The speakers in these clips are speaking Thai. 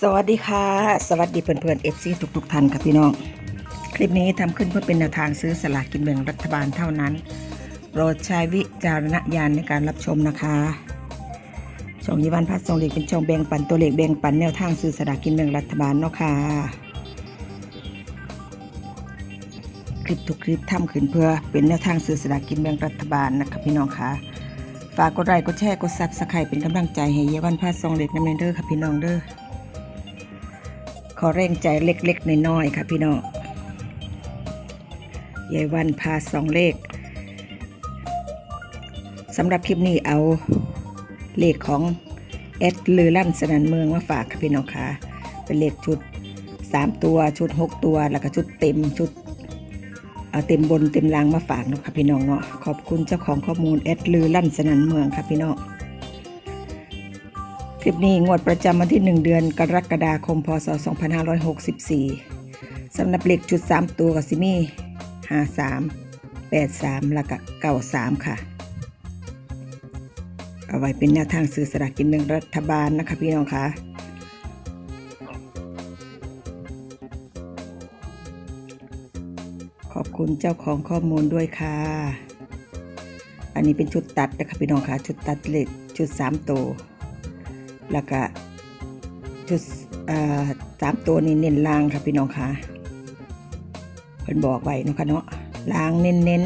สวัสดีค่ะ สวัสดีเพื่อนๆเอฟซีทุกๆท่านครับพี่น้อง คลิปนี้ทำขึ้นเพื่อเป็นแนวทางซื้อสลากกินแบ่งรัฐบาลเท่านั้นโปรดใช้วิจารณญาณในการรับชมนะคะช่องยีวันพัดส่งเหลขเป็นช่องแบ่งปันตัวเหลขแบ่งปันแนวทางซื้อสลากกินแบ่งรัฐบาลเนาะค่ะคลิปทุกคลิปทำขึ้นเพื่อเป็นแนวทางซื้อสลากกินแบ่งรัฐบาลนะครับพี่น้องค่ะฝากกดไลค์กดแชร์กดซับสไครต์เป็นกำลังใจให้เยาวันพัดส่งเลขน้ำเนเด้อค่ะพี่น้องเด้อ ขอแรงใจเล็กๆน้อยๆค่ะพี่น้องยายวันพาสองเลขสำหรับคลิปนี้เอาเลขของเอดลือลั่นสนันเมืองมาฝากค่ะพี่น้องค่ะเป็นเลขชุด 3 ตัวชุด 6 ตัว แล้วก็ชุดเต็มชุดเอาเต็มบนเต็มล่างมาฝากเนาะค่ะพี่น้องเนาะขอบคุณเจ้าของข้อมูลเอดลือลั่นสนันเมืองค่ะพี่น้อง คลิปนี้งวดประจำวันที่ 1 เดือนกรกฎาคมพศ 2564 สำหรับเลขจุด 3 ตัวกับซิมี่53 83แล้วก็93 ค่ะ เอาไว้เป็นแนวทางซื้อสลากกินแบ่งรัฐบาลนะคะพี่น้องคะขอบคุณเจ้าของข้อมูลด้วยค่ะ อันนี้เป็นชุดตัดนะคะพี่น้องคะชุดตัดเลขชุด 3 ตัว แล้วก็ชุดสามตัวนี้เน้นล่างค่ะพี่น้องค่ะเพิ่นบอกไว้นะคะเนาะล่างเน้นเน้น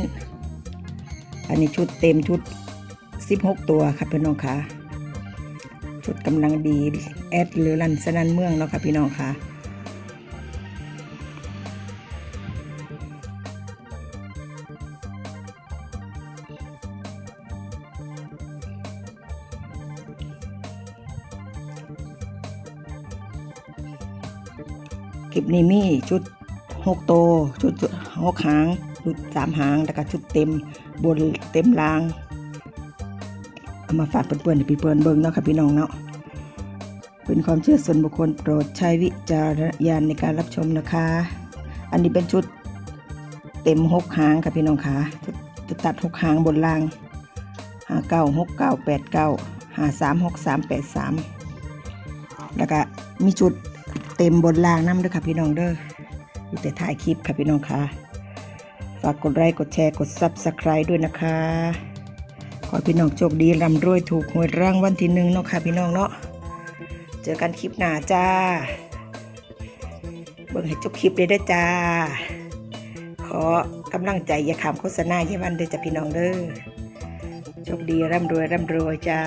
อันนี้ชุดเต็มชุด 16 ตัวค่ะพี่น้องค่ะชุดกำลังดีแอดหรือลันสนันเมืองเนาะค่ะพี่น้องค่ะ คลิปนี้มีชุดหกโตชุดหกหาง ชุดสามหางแล้วก็ชุดเต็มบนเต็มรางเอามาฝากเพื่อนๆให้พี่เพื่อนเบิ่งเนาะค่ะพี่น้องเนาะเป็นความเชื่อส่วนบุคคลโปรดใช้วิจารณญาณในการรับชมนะคะ อันนี้เป็นชุดเต็มหกหางค่ะพี่น้องค่ะชุดชุดตัดหกหางบนรางห้าเก้าหกเก้าแปดเก้าห้าสามหกสามแปดสามแล้วก็มีชุด เต็มบนล่างน้ำด้วยค่ะพี่น้องเด้ออยู่แต่ถ่ายคลิปค่ะพี่น้องค่ะ ฝากกดไลค์กดแชร์กด Subscribe ด้วยนะคะ ขอพี่น้องโชคดีร่ำรวยถูกหวยรางวัลที่หนึ่งเนาะค่ะพี่น้องเนาะ เจอกันคลิปหน้าจ้า เบิ่งให้จบคลิปเลยด้จ้า ขอกำลังใจอย่าขามโฆษณาเยาวันเด้อจ้าพี่น้องเด้อโชคดีร่ำรวยร่ำรวยจ้า